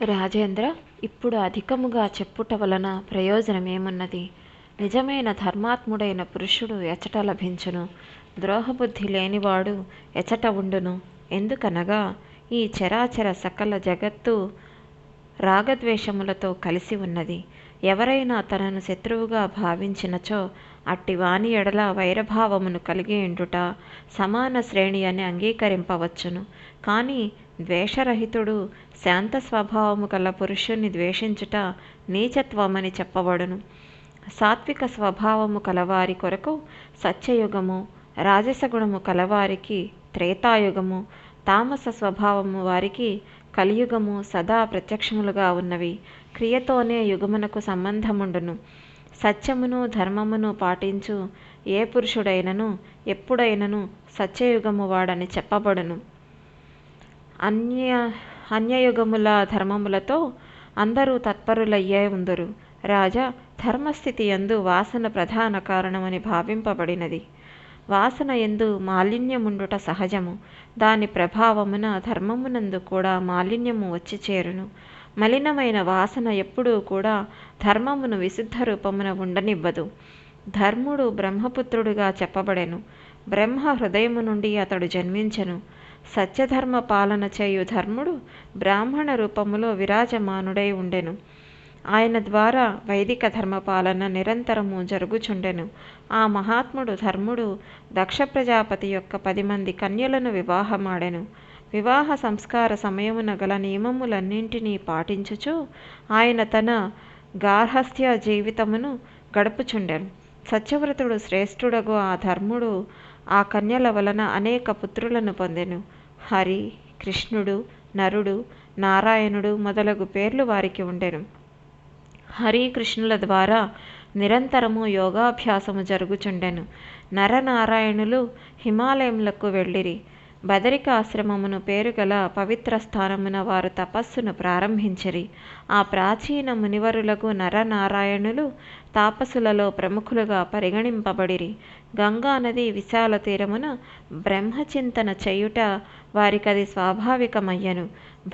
రాజేంద్ర ఇప్పుడు అధికముగా చెప్పుట వలన ప్రయోజనమేమున్నది? నిజమైన ధర్మాత్ముడైన పురుషుడు ఎచట లభించును. ద్రోహబుద్ధి లేనివాడు ఎచట ఉండును. ఎందుకనగా ఈ చరాచర సకల జగత్తు రాగద్వేషములతో కలిసి ఉన్నది. ఎవరైనా తనను శత్రువుగా భావించినచో అట్టి వాణి ఎడల వైరభావమును కలిగి ఉండుట సమాన శ్రేణి అని అంగీకరింపవచ్చును. కానీ ద్వేషరహితుడు శాంత స్వభావము గల పురుషుణ్ణి ద్వేషించుట నీచత్వమని చెప్పబడును. సాత్విక స్వభావము కలవారి కొరకు సత్యయుగము రాజసగుణము కలవారికి త్రేతాయుగము తామస స్వభావము వారికి కలియుగము సదా ప్రత్యక్షములుగా ఉన్నవి. క్రియతోనే యుగమునకు సంబంధముండును. సత్యమును ధర్మమును పాటించు ఏ పురుషుడైనను ఎప్పుడైనను సత్యయుగము వాడని చెప్పబడును. అన్య అన్యయుగముల ధర్మములతో అందరూ తత్పరులయ్యే ఉందరు. రాజా ధర్మస్థితి ఎందు వాసన ప్రధాన కారణమని భావింపబడినది. వాసన ఎందు మాలిన్యముండుట సహజము. దాని ప్రభావమున ధర్మమునందు కూడా మాలిన్యము వచ్చి చేరును. మలినమైన వాసన ఎప్పుడూ కూడా ధర్మమును విశుద్ధ రూపమున ఉండనివ్వదు. ధర్ముడు బ్రహ్మపుత్రుడుగా చెప్పబడెను. బ్రహ్మ హృదయము నుండి అతడు జన్మించెను. సత్యధర్మ పాలన చేయు ధర్ముడు బ్రాహ్మణ రూపములో విరాజమానుడై ఉండెను. ఆయన ద్వారా వైదిక ధర్మపాలన నిరంతరము జరుగుచుండెను. ఆ మహాత్ముడు ధర్ముడు దక్ష ప్రజాపతి యొక్క పది మంది కన్యలను వివాహమాడెను. వివాహ సంస్కార సమయమున గల నియమములన్నింటినీ పాటించుచు ఆయన తన గార్హస్థ్య జీవితమును గడుపుచుండెను. సత్యవ్రతుడు శ్రేష్ఠుడగు ఆ ధర్ముడు ఆ కన్యల వలన అనేక పుత్రులను పొందెను. హరి కృష్ణుడు నరుడు నారాయణుడు మొదలగు పేర్లు వారికి ఉండెను. హరి కృష్ణుల ద్వారా నిరంతరము యోగాభ్యాసము జరుగుచుండెను. నరనారాయణులు హిమాలయములకు వెళ్ళిరి. బదరిక ఆశ్రమమును పేరుగల పవిత్ర స్థానమున వారు తపస్సును ప్రారంభించిరి. ఆ ప్రాచీన మునివరులకు నరనారాయణులు తాపసులలో ప్రముఖులుగా పరిగణింపబడిరి. గంగా నది విశాల తీరమున బ్రహ్మచింతన చేయుట వారికది స్వాభావికమయ్యను.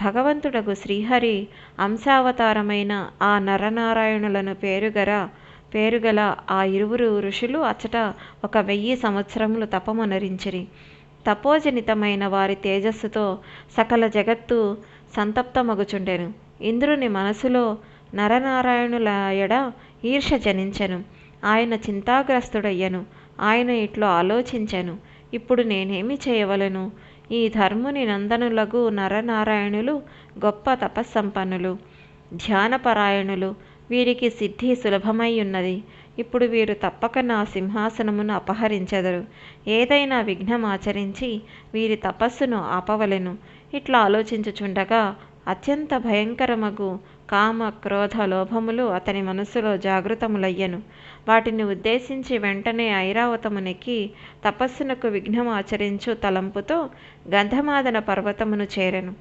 భగవంతుడకు శ్రీహరి అంశావతారమైన ఆ నరనారాయణులను పేరుగర పేరుగల ఆ ఇరువురు ఋషులు అచ్చట ఒక వెయ్యి సంవత్సరములు తపమునరించిరి. తపోజనితమైన వారి తేజస్సుతో సకల జగత్తు సంతప్తమగుచుండెను. ఇంద్రుని మనసులో నరనారాయణుల ఎడ ఈర్ష జనించెను. ఆయన చింతాగ్రస్తుడయ్యను. ఆయన ఇట్లో ఆలోచించెను. ఇప్పుడు నేనేమి చేయవలను? ఈ ధర్ముని నందనులగు నరనారాయణులు గొప్ప తపస్సంపన్నులు ధ్యానపరాయణులు. వీరికి సిద్ధి సులభమై ఉన్నది. ఇప్పుడు వీరు తప్పక నా సింహాసనమును అపహరించెదరు. ఏదైనా విఘ్నం ఆచరించి వీరి తపస్సును ఆపవలెను. ఇట్లా ఆలోచించుచుండగా అత్యంత భయంకరమగు కామ క్రోధ లోభములు అతని మనస్సులో జాగృతములయ్యను. వాటిని ఉద్దేశించి వెంటనే ఐరావతమునికి తపస్సునకు విఘ్నం ఆచరించు తలంపుతో గంధమాదన పర్వతమును చేరెను.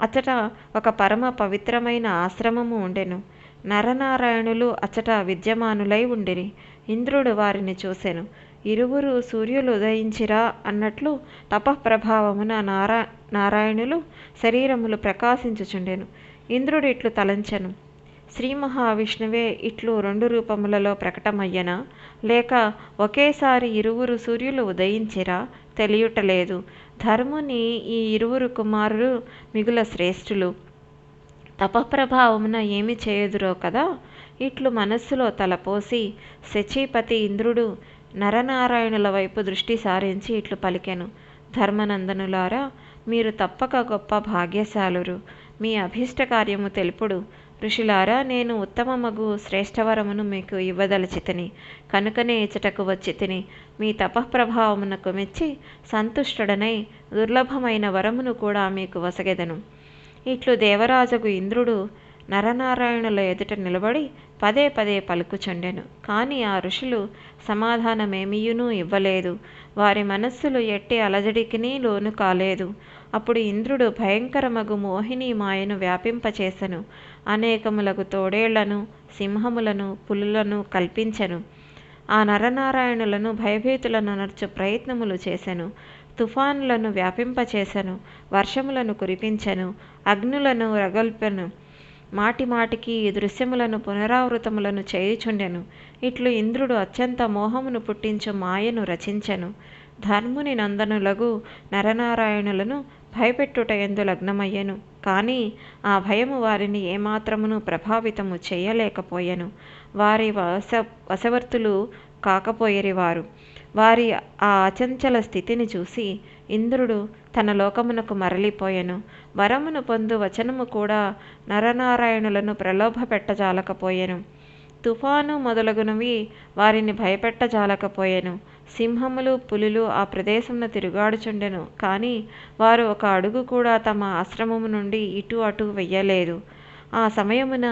అతట ఒక పరమ పవిత్రమైన ఆశ్రమము ఉండెను. నరనారాయణులు అచ్చట విద్యమానులై ఉండిరి. ఇంద్రుడు వారిని చూసెను. ఇరువురు సూర్యులు ఉదయించిరా అన్నట్లు తపఃప్రభావమున నారా నారాయణులు శరీరములు ప్రకాశించుచుండెను. ఇంద్రుడు ఇట్లు తలంచెను. శ్రీ మహావిష్ణువే ఇట్లు రెండు రూపములలో ప్రకటమయ్యనా? లేక ఒకేసారి ఇరువురు సూర్యులు ఉదయించిరా? తెలియటలేదు ధర్ముని ఈ ఇరువురు కుమారులు మిగుల శ్రేష్ఠులు. తపఃప్రభావమున ఏమి చేయుదురో కదా ఇట్లు మనస్సులో తలపోసి శచీపతి ఇంద్రుడు నరనారాయణుల వైపు దృష్టి సారించి ఇట్లు పలికెను. ధర్మనందనులారా మీరు తప్పక గొప్ప భాగ్యశాలురు. మీ అభీష్ట కార్యము తెలుపుడు. ఋషులారా నేను ఉత్తమమగు శ్రేష్టవరమును మీకు ఇవ్వదలచితిని కనుకనే ఇచ్చటకు వచ్చి తిని మీ తపఃప్రభావమునకు మెచ్చి సంతుష్టుడనై దుర్లభమైన వరమును కూడా మీకు వసగెదను. ఇట్లు దేవరాజుకు ఇంద్రుడు నరనారాయణుల ఎదుట నిలబడి పదే పదే పలుకుచుండెను. కానీ ఆ ఋషులు సమాధానమేమియునూ ఇవ్వలేదు. వారి మనస్సులు ఎట్టి అలజడికినీ లోను కాలేదు. అప్పుడు ఇంద్రుడు భయంకరమగు మోహిని మాయను వ్యాపింపచేసెను. అనేకములకు తోడేళ్ళను సింహములను పులులను కల్పించెను. ఆ నరనారాయణులను భయభీతులను నర్చు ప్రయత్నములు చేసెను. తుఫానులను వ్యాపింపచేసెను వర్షములను కురిపించెను అగ్నులను రగల్పెను మాటి మాటికి ఈ దృశ్యములను పునరావృతములను చేయుచుండెను. ఇట్లు ఇంద్రుడు అత్యంత మోహమును పుట్టించు మాయను రచించెను. ధర్ముని నందనులగు నరనారాయణులను భయపెట్టుట ఎందు లగ్నమయ్యెను. కానీ ఆ భయము వారిని ఏమాత్రమును ప్రభావితము చేయలేకపోయెను. వారి వశ వశవర్తులు కాకపోయేరి వారు వారి ఆ అచంచల స్థితిని చూసి ఇంద్రుడు తన లోకమునకు మరలిపోయెను. వరమును పొందు వచనము కూడా నరనారాయణులను ప్రలోభపెట్టజాలకపోయెను. తుఫాను మొదలగునవి వారిని భయపెట్టజాలకపోయెను. సింహములు పులులు ఆ ప్రదేశమున తిరుగాడుచుండెను. కానీ వారు ఒక అడుగు కూడా తమ ఆశ్రమము నుండి ఇటు అటు వెయ్యలేదు. ఆ సమయమున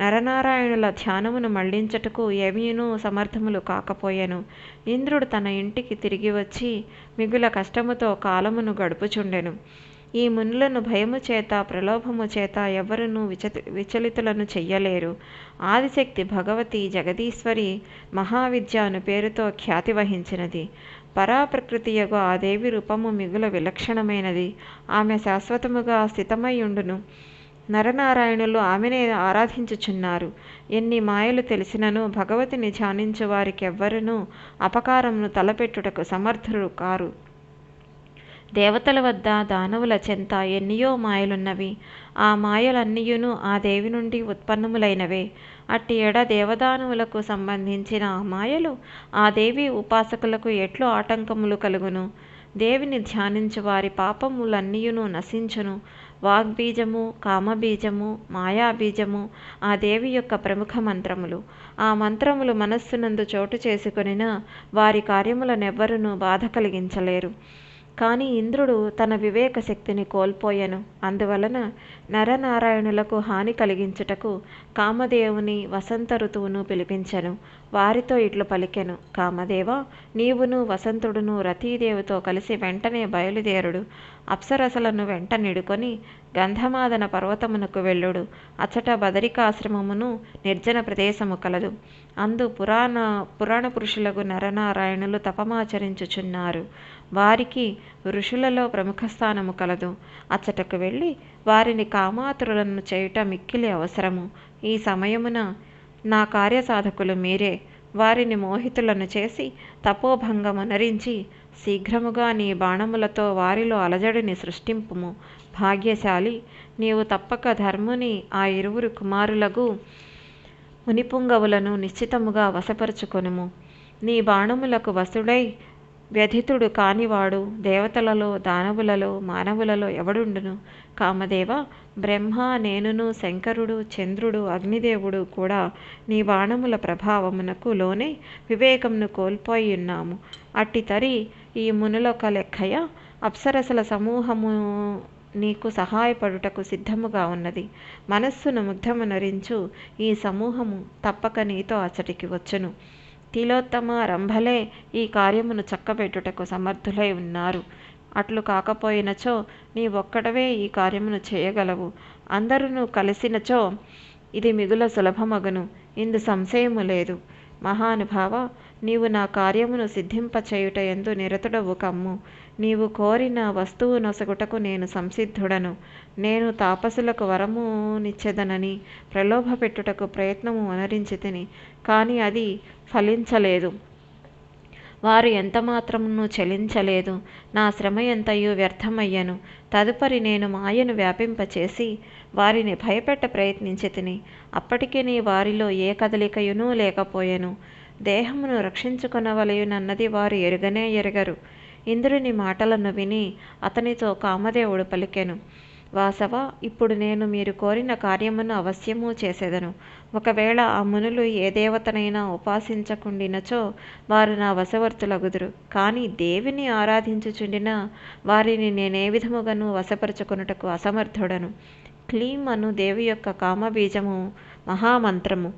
నరనారాయణుల ధ్యానమును మళ్ళించటకు ఏమీనూ సమర్థములు కాకపోయెను. ఇంద్రుడు తన ఇంటికి తిరిగి వచ్చి మిగుల కష్టముతో కాలమును గడుపుచుండెను. ఈ మునులను భయము చేత ప్రలోభము చేత ఎవరునూ విచ విచలితులను చెయ్యలేరు. ఆదిశక్తి భగవతి జగదీశ్వరి మహావిద్య అను పేరుతో ఖ్యాతి వహించినది. పరాప్రకృతియగు ఆ దేవి రూపము మిగుల విలక్షణమైనది. ఆమె శాశ్వతముగా స్థితమైయుండును నరనారాయణులు ఆమెనే ఆరాధించుచున్నారు. ఎన్ని మాయలు తెలిసినను భగవతిని ధ్యానించువారికెవ్వరునూ అపకారమును తలపెట్టుటకు సమర్థులు కారు. దేవతల వద్ద దానవుల చెంత ఎన్నియో మాయలున్నవి. ఆ మాయలన్నీయును ఆ దేవి నుండి ఉత్పన్నములైనవే. అట్టి ఎడ దేవదానవులకు సంబంధించిన ఆ మాయలు ఆ దేవి ఉపాసకులకు ఎట్లు ఆటంకములు కలుగును. దేవిని ధ్యానించు వారి పాపములన్నీయును నశించును. వాగ్బీజము కామబీజము మాయాబీజము ఆ దేవి యొక్క ప్రముఖ మంత్రములు. ఆ మంత్రములు మనస్సునందు చోటు చేసుకొనిన వారి కార్యములనెవ్వరునూ బాధ కలిగించలేరు. కానీ ఇంద్రుడు తన వివేక శక్తిని కోల్పోయెను. అందువలన నరనారాయణులకు హాని కలిగించుటకు కామదేవుని వసంత ఋతువును పిలిపించెను. వారితో ఇట్లు పలికెను. కామదేవ నీవును వసంతుడును రతీదేవితో కలిసి వెంటనే బయలుదేరుడు. అప్సరసలను వెంట నిడుకొని గంధమాదన పర్వతమునకు వెళ్ళుడు. అచట బదరికాశ్రమమును నిర్జన ప్రదేశము కలదు. అందు పురాణ పురాణ పురుషులకు నరనారాయణులు తపమాచరించుచున్నారు. వారికి ఋషులలో ప్రముఖ స్థానము కలదు. అచ్చటకు వెళ్ళి వారిని కామాతురులను చేయుట మిక్కిలి అవసరము. ఈ సమయమున నా కార్యసాధకులు మీరే వారిని మోహితులను చేసి తపోభంగమనరించి శీఘ్రముగా నీ బాణములతో వారిలో అలజడిని సృష్టింపుము. భాగ్యశాలి నీవు తప్పక ధర్ముని ఆ ఇరువురు కుమారులకు మునిపుంగవులను నిశ్చితముగా వశపరుచుకొనుము. నీ బాణములకు వసుడై వ్యధితుడు కానివాడు దేవతలలో దానవులలో మానవులలో ఎవడుండును? కామదేవ బ్రహ్మ నేనును శంకరుడు చంద్రుడు అగ్నిదేవుడు కూడా నీ బాణముల ప్రభావమునకు లోనే వివేకంను కోల్పోయి ఉన్నాము. అట్టి తరి ఈ మునులొక లెక్కయ అప్సరసల సమూహము నీకు సహాయపడుటకు సిద్ధముగా ఉన్నది. మనస్సును ముగ్ధమునరించు ఈ సమూహము తప్పక నీతో అచ్చటికి వచ్చును. తిలోత్తమ రంభలే ఈ కార్యమును చక్కబెట్టుటకు సమర్థులై ఉన్నారు. అట్లు కాకపోయినచో నీ ఒక్కడవే ఈ కార్యమును చేయగలవు. అందరూ కలిసినచో ఇది మిగుల సులభమగును. ఇందు సంశయము లేదు. మహానుభావ నీవు నా కార్యమును సిద్ధింపచేయుట ఎందు నిరతుడవు కమ్ము. నీవు కోరిన వస్తువు నొసగుటకు నేను సంసిద్ధుడను. నేను తాపసులకు వరము నిచ్చెదనని ప్రలోభ పెట్టుటకు ప్రయత్నము అనరించి తిని కానీ అది ఫలించలేదు. వారు ఎంతమాత్రమును చలించలేదు నా శ్రమ ఎంతయు వ్యర్థమయ్యను. తదుపరి నేను మాయను వ్యాపింపచేసి వారిని భయపెట్ట ప్రయత్నించి తిని అప్పటికి నీ వారిలో ఏ కదలికయునూ లేకపోయెను. దేహమును రక్షించుకొనవలయునన్నది వారు ఎరుగనే ఎరగరు. ఇంద్రుని మాటలను విని అతనితో కామదేవుడు పలికెను. వాసవ ఇప్పుడు నేను మీరు కోరిన కార్యమును అవశ్యము చేసేదను. ఒకవేళ ఆ మునులు ఏ దేవతనైనా ఉపాసించకుండినచో వారు నా వశవర్తులగుదురు. కానీ దేవిని ఆరాధించుచుండిన వారిని నేనే విధముగాను వశపరుచుకొనుటకు అసమర్థుడను. క్లీం అను దేవి యొక్క కామబీజము మహామంత్రము.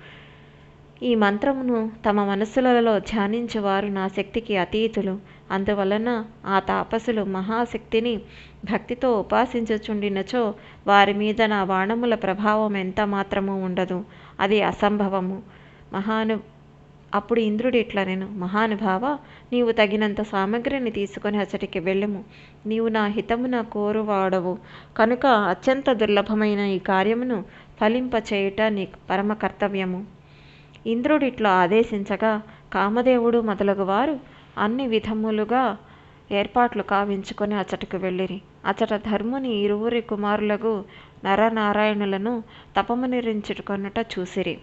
ఈ మంత్రమును తమ మనస్సులలో ధ్యానించువారు నా శక్తికి అతీతులు. అందువలన ఆ తాపసులు మహాశక్తిని భక్తితో ఉపాసించుచుండినచో వారి మీద నా బాణముల ప్రభావం ఎంత మాత్రము ఉండదు. అది అసంభవము. మహాను అప్పుడు ఇంద్రుడు ఇట్లా నేను మహానుభావ నీవు తగినంత సామగ్రిని తీసుకొని అచ్చటికి వెళ్ళము. నీవు నా హితమున కోరువాడవు. కనుక అత్యంత దుర్లభమైన ఈ కార్యమును ఫలింపచేయుట నీ పరమ కర్తవ్యము. ఇంద్రుడు ఇట్లా ఆదేశించగా కామదేవుడు మొదలగు వారు అన్ని విధములుగా ఏర్పాట్లు కావించుకొని అచ్చటకు వెళ్ళిరి. అచ్చట ధర్ముని ఇరువురి కుమారులకు నరనారాయణులను తపమునిరించుకొనుట చూసిరి.